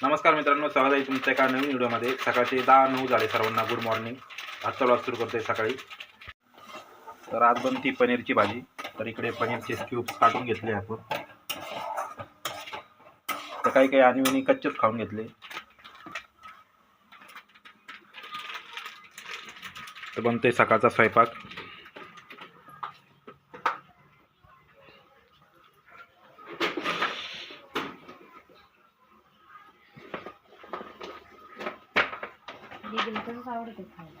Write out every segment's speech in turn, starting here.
नमस्कार मित्रांनो स्वागत आहे तुमच्या एका नवीन व्हिडिओमध्ये. सकाळचे दहा नऊ झाले सर्वांना गुड मॉर्निंग आजचा व्लॉग सुरू करतोय सकाळी. तर आज बनती पनीरची भाजी. तर इकडे पनीरचे क्यूब्स काढून घेतले आपण. तर काही काही आणि कच्चेच खाऊन घेतले. तर बनतोय सकाळचा स्वयंपाक दीदीला तसंच आवडतं खायला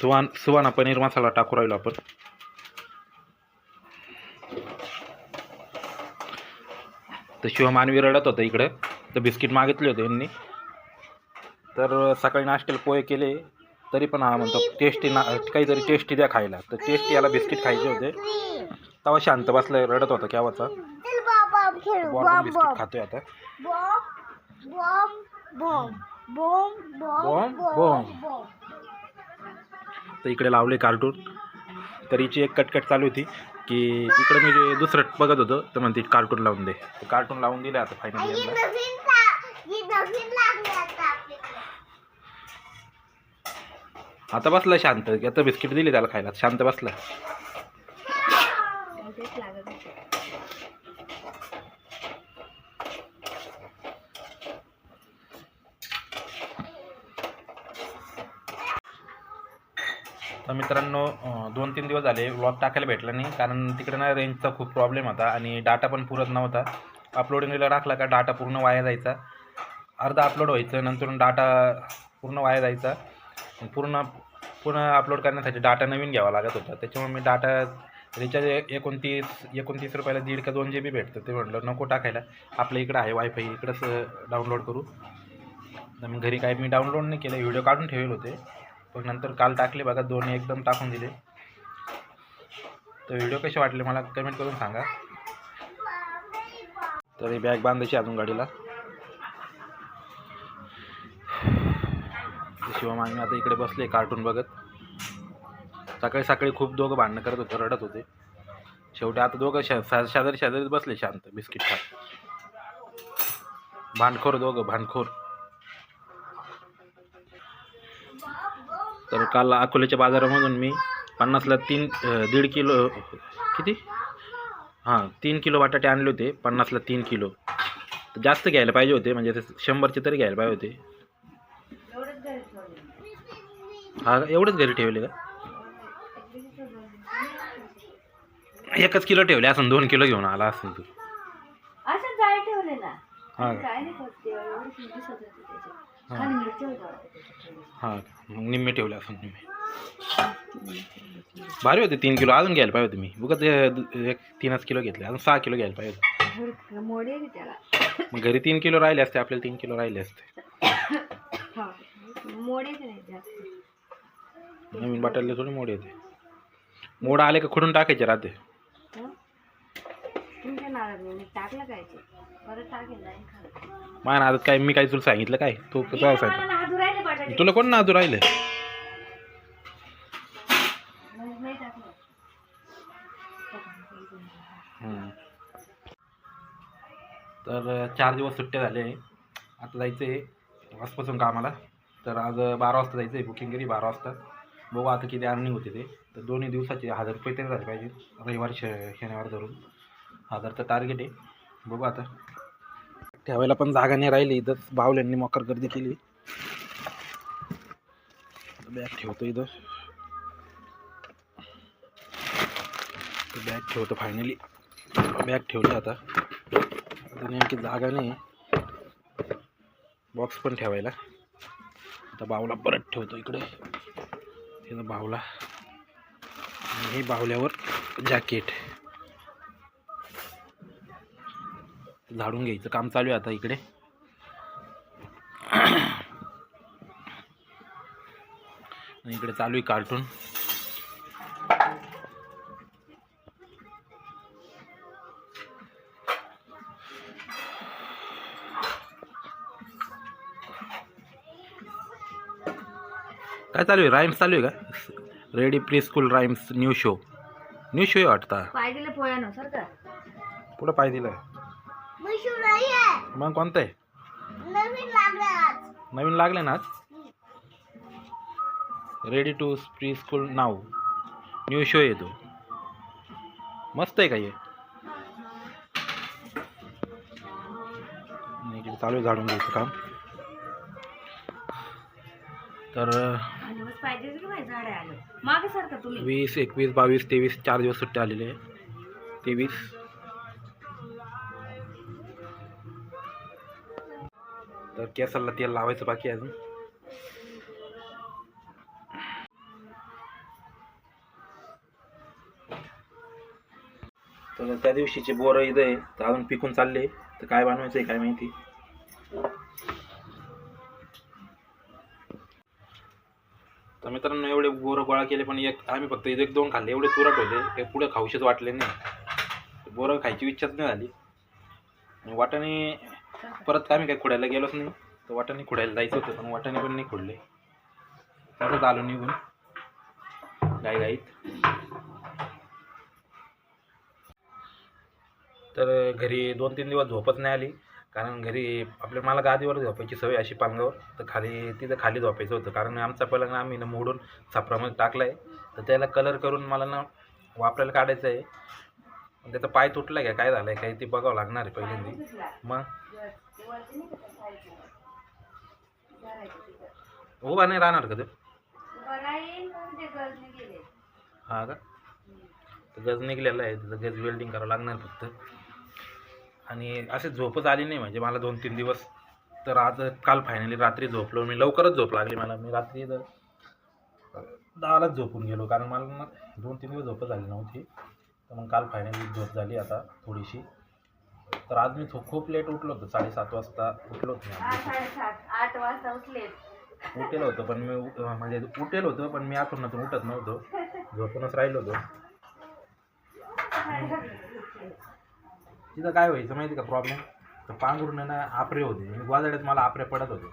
सुवान सुवाना पनीर मसाला टाकू राहिलो आपण. तर शिवमानवी रडत होतं इकडं. तर बिस्किट मागितले होते यांनी. तर सकाळी नाश्त्याला पोहे केले. तरी पण हा म्हणतो टेस्टी ना काहीतरी टेस्टी द्या खायला. तर टेस्टी याला बिस्किट खायचे होते. तेव्हा शांत बसलं रडत होता केव्हाचा. बिस्किट खातोय आता. Bomb, bomb. तर इकडे लावले कार्टून. तर हिची एक कटकट चालू होती की इकडे मी जे दुसरं बघत होतो तर म्हणते कार्टून लावून दे. तर कार्टून लावून दिले आता फायनली यांना. आता बसला शांत आता बिस्किट दिली त्याला खायला. शांत बसला. तर मित्रांनो दोन तीन दिवस झाले व्लॉग टाकायला भेटला नाही. कारण तिकडे ना रेंजचा खूप प्रॉब्लेम होता आणि डाटा पण पुरत नव्हता. अपलोडिंगला टाकला का डाटा पूर्ण वाया जायचा. अर्धा अपलोड व्हायचं नंतर डाटा पूर्ण वाया जायचा. पूर्ण पूर्ण अपलोड करण्यासाठी डाटा नवीन घ्यावा लागत होता. त्याच्यामुळे मी डाटा रिचार्ज एकोणतीस एकोणतीस रुपयाला दीड का दोन जी बी भेटतं. ते म्हटलं नको टाकायला. आपल्या इकडं आहे वायफाय इकडंच डाउनलोड करू. तर मी घरी काही मी डाउनलोड नाही केलं व्हिडिओ काढून ठेवले होते. पण नंतर काल टाकले बघा दोन एकदम टाकून दिले. तर व्हिडिओ कसे वाटले मला कमेंट करून सांगा. तर ही बॅग बांधायची अजून गाडीला. शिवमानी आता इकडे बसले कार्टून बघत. सकाळी सकाळी खूप दोघं भांडणं करत होते रडत होते. शेवटी आता दोघं शा शेजारी शेजारीच बसले शांत बिस्किट खात. भांडखोर दोघं भांडखोर. तर काल अकोल्याच्या बाजारामधून मी पन्नासला तीन दीड किलो किती? हां तीन किलो बटाटे आणले होते पन्नासला तीन किलो. तर जास्त घ्यायला पाहिजे होते म्हणजे ते शंभरचे तरी घ्यायला पाहिजे होते. हा? एवढंच घरी ठेवले का? एकच किलो ठेवले असं दोन किलो घेऊन आला असं तू. हा. हा. हां? मग निम्मे ठेवले असं निम्मे भारी होते तीन किलो अजून घ्यायला पाहिजे होते मी बघा ते एक तीनच किलो घेतले अजून सहा किलो घ्यायला पाहिजे होते. भरपूर मोडी आहे त्याला मग घरी तीन किलो राहिले असते आपल्याला तीन किलो राहिले असते हा मोडीच नाही जास्त नवीन बटाटे थोडी मोड येते मोड आले का खुडून टाकायचे राहते हं? तुमच्या मी टाकलं काय ते? परत टाकेल नाही खात माझ्या नादात काय मी काय तुला सांगितलं काय? तू कसं मला सांगितलं नादू राहिले बटाटे तुला कोण नादू राहिले मग नाही टाकलं. हम्म. तर चार दिवस सुट्टे झाले. आता जायचं आहे आजपासून कामाला. तर आज बारा वाजता जायचं आहे बुकिंग केली बारा वाजता. बघू आता किती अर्निंग होते ते. तर दोन्ही दिवसाचे हजार रुपये तरी झाले पाहिजे रविवार श शनिवार धरून. हजारचं टार्गेट आहे. बघू आता. ठेवायला पण जागा नाही राहिली. इथंच बावल्यांनी मकर गर्दी केली. बॅग ठेवतो इथं. बॅग ठेवतो फायनली बॅग ठेवली आता. आता नेमकी जागा नाही. बॉक्स पण ठेवायला. आता बावला परत ठेवतो इकडे. तिथं बावला आणि हे बावल्यावर जॅकेट झाडून घ्यायचं. काम चालू आहे आता इकडे. इकडे चालू आहे कार्टून. काय चालू आहे? राईम्स चालू आहे का? Ready pre school rhymes new show new show आहे वाटतं. पाय दिले मग कोणतं? आहे नवीन लागले ना आज? रेडी टू प्री स्कूल नाव न्यू शो येतो मस्त आहे का हे? आणि इकडे चालू आहे झाडून घ्यायचं काम. तर आणि मग पाहिजे की नाही झाडे आलं. मागे सारखं तुम्ही? वीस एकवीस बावीस तेवीस चार दिवस सुट्टे आलेले आहे तेवीस. तर केसाला तेल लावायचं बाकी अजून. तर त्या दिवशीचे बोरं इथं आहे तर अजून पिकून चालले तर काय बनवायचं आहे काय माहिती? तर मित्रांनो एवढे बोरं गोळा केले पण एक आम्ही फक्त एक दोन खाल्ले. एवढे तुरट होते ते पुढे खाऊशेच वाटले नाही. बोरं खायची इच्छाच नाही झाली. आणि वाटाणे परत आम्ही काय खुडायला गेलोच नाही. तर वाटाणे खुडायला जायचं होतं पण वाटाणे पण नाही खुडले. तसंच आलो निघून. गाई गाईत. तर घरी दोन तीन दिवस झोपच नाही आली. कारण घरी आपल्या मला गादीवर झोपायची सवय अशी पालगावर तर खाली तिथं खाली झोपायचं होतं. कारण आमचा पलंग आम्ही ना मोडून छापरामध्ये टाकला आहे तर त्याला कलर करून मला ना वापरायला काढायचं आहे म्हणजे त्याचा पाय तुटला काय काय झालं आहे काही ते बघावं लागणार आहे पहिल्यांदा. मग? उभा नाही राहणार का ते? हा का? गज निघलेला आहे त्याचं गज वेल्डिंग करावं लागणार फक्त. आणि असे झोपच आली नाही म्हणजे मला दोन तीन दिवस. तर आज काल फायनली रात्री झोपलो मी लवकरच झोप लागली मला. मी रात्री तर दहालाच झोपून गेलो कारण मला ना दोन तीन दिवस झोपच झाली नव्हती. तर मग काल फायनली झोप झाली आता थोडीशी. तर आज मी थो- खूप लेट उठलो होतो साडेसात वाजता उठलो होतो उठले होतं पण मी म्हणजे उठेल होतं पण मी आतून उठत नव्हतो. झोपूनच राहिलो होतो. तिथं काय व्हायचं माहिती का प्रॉब्लेम तर पांघरून ना आपरे होते. वाजड्यात मला आपरे पडत होते.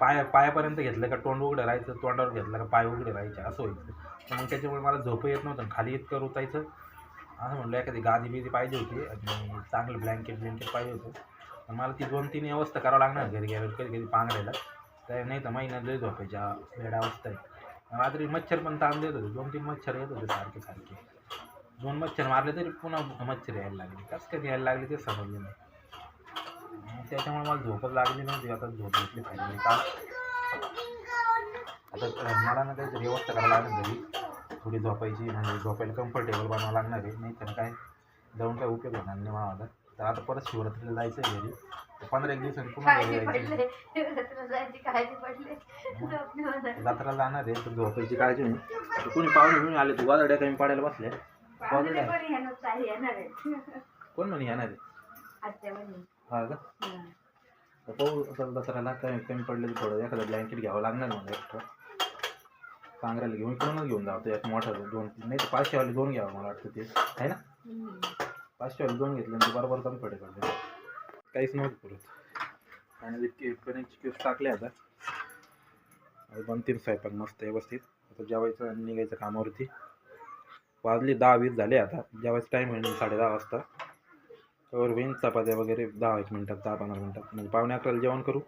पाय पायापर्यंत घेतलं का तोंड उघडं राहायचं तोंडावर घेतलं का पाय उघडे राहायचे असं व्हायचं. मग त्याच्यामुळे मला झोप येत नव्हतं खाली इतकं रुतायचं असं म्हणलं एखादी गादी बिदी पाहिजे होती आणि चांगलं ब्लँकेट ब्लँकेट पाहिजे होतं. पण मला ती दोन तीन व्यवस्था करावं लागणार घरी गेल्यावर कधी कधी पांघरायला. तर नाही तर महिन्यात लय झोपायच्या वेळा अवस्था आहे. रात्री मच्छर पण ताण देत होते दोन तीन मच्छर येत होते सारखे सारखे. दोन मच्छर मारले तरी पुन्हा मच्छर यायला लागले. कसं कधी यायला लागले ते समजले नाही. त्याच्यामुळे मला झोपच लागली नव्हती आता झोप घेतली पाहिजे. का आता मला ना काहीतरी व्यवस्था करायला लागेल घरी. थोडी झोपायची म्हणजे झोपायला कम्फर्टेबल बनावं लागणार आहे. नाही तर काय जाऊन काय उपयोग होणार नाही मला आता तर आता परत शिवरात्रीला जायचं आहे घरी. तर पंधरा एक दिवसांनी पुन्हा घरी जायचं. जत्रा जाणार आहे तर झोपायची काळजी नाही तर कोणी पाहुणे घेऊन आले तू वाजड्या कमी पाडायला बसले. कोण म्हणे येणार आहे. हा का. तर पाहू दसऱ्याला कमी कमी पडलं तर थोडं एखादं ब्लँकेट घ्यावं लागणार मला एक्स्ट्रा कांगऱ्याला घेऊन इकडूनच घेऊन जातो एक मोठा दोन नाही तर पाचशेवाले दोन घ्यावं मला वाटतं ते. आहे ना? पाचशेवाले दोन घेतल्यानंतर बरोबर कमी पडेल पडले काहीच नव्हतं पुरत. आणि इतके पनीरचे क्यूब्स टाकले आता. आता दोन तीन स्वयंपाक मस्त व्यवस्थित. आता जेवायचं आणि निघायचं कामावरती. वाजले दहा वीस झाले आता. जेवायचं टाईम होईल साडे दहा वाजता. त्यावर होईन चपात्या वगैरे दहा एक मिनटात दहा पंधरा मिनटात. म्हणजे पावणे अकराला जेवण करू.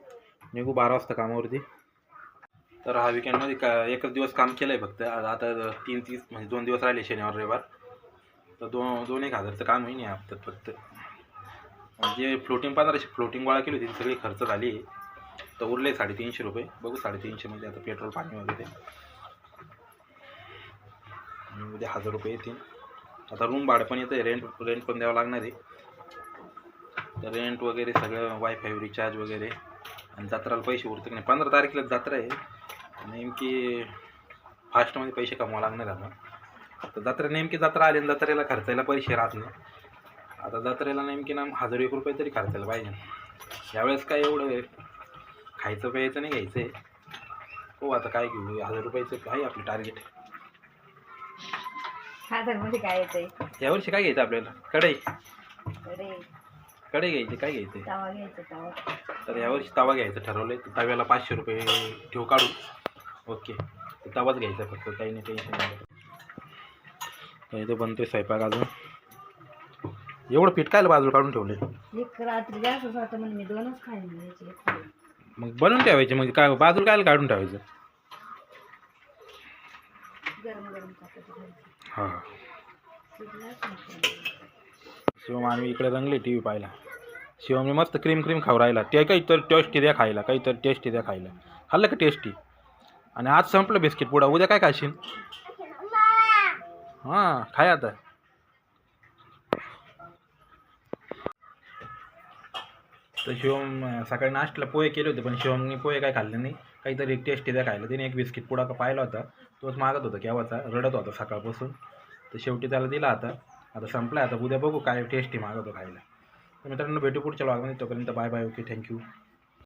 निघू बारा वाजता कामावरती. तर हा विकेंडमध्ये का एकच दिवस काम केलं आहे फक्त आता तीन तीस म्हणजे दोन दिवस राहिले शनिवार रविवार. तर दोन दोन एक हजारचं काम होईल या हप्त्यात फक्त. जे फ्लोटिंग पंधराशे फ्लोटिंग गोळा केली होती सगळी खर्च झाली. तर उरले साडेतीनशे रुपये. बघू साडेतीनशेमध्ये म्हणजे आता पेट्रोल पाणी वगैरे. उद्या हजार रुपये येतील. आता रूम भाडं पण येतं आहे रेंट रेंट पण द्यावं लागणार आहे. तर रेंट वगैरे सगळं वायफाय रिचार्ज वगैरे. आणि जत्राला पैसे उरतं की नाही? पंधरा तारखेला जत्रा आहे. नेमकी फास्टमध्ये पैसे कमवावं लागणार आता. तर जत्रा नेमकी जत्रा आली आणि जत्रेला खर्चायला पैसे राहत नाही. आता जत्रेला नेमकी ना हजार एक रुपये तरी खर्चायला पाहिजे. यावेळेस काय एवढं खायचं प्यायचं नाही घ्यायचं आहे. हो आता काय घेऊ? हजार रुपयाचं आहे आपलं टार्गेटमध्ये काय येतंय? यावर्षी काय घ्यायचं आपल्याला? कढई. कढई. घ्यायची काय घ्यायचं तर यावर्षी तवा घ्यायचं ठरवलं आहे तव्याला पाचशे रुपये ठेव काढू ओके. तवाच घ्यायचा फक्त काही नाही टेन्शन नाही. तर इथं बनतोय स्वयंपाक अजून. एवढं पीठ काय बाजूला काढून ठेवले एक रात्री जास्त होतं म्हणून मी दोनच खाईन याचे एक खाईन. मग बनवून ठेवायचे मग काय बाजूला काय काढून ठेवायचं? गरम गरम खातं हां. शिजलाच नाही. शिवम आणि इकडे रंगले टी व्ही पाहायला. शिवमने मस्त क्रीम क्रीम खाऊ राहिला. ते काहीतरी टेस्टी द्या खायला काहीतरी टेस्टी द्या खायला. खाल्लं का टेस्टी आणि आज संपलं बिस्किट. पुढं उद्या काय खाशील? हां खाय आता. तर शिवम सकाळी नाश्त्याला पोहे केले होते पण शिवमने पोहे काय खाल्ले नाही. काहीतरी टेस्टी द्या खायला. त्याने एक बिस्किट पुडा का पाहिला होता. तोच मागत होता केव्हाचा? रडत होता सकाळपासून. तर शेवटी त्याला दिला आता. आता संपला आता उद्या बघू काय टेस्टी मागवतो खायला. तर मित्रांनो भेटू पुढच्या भागामध्ये तोपर्यंत बाय बाय ओके थँक्यू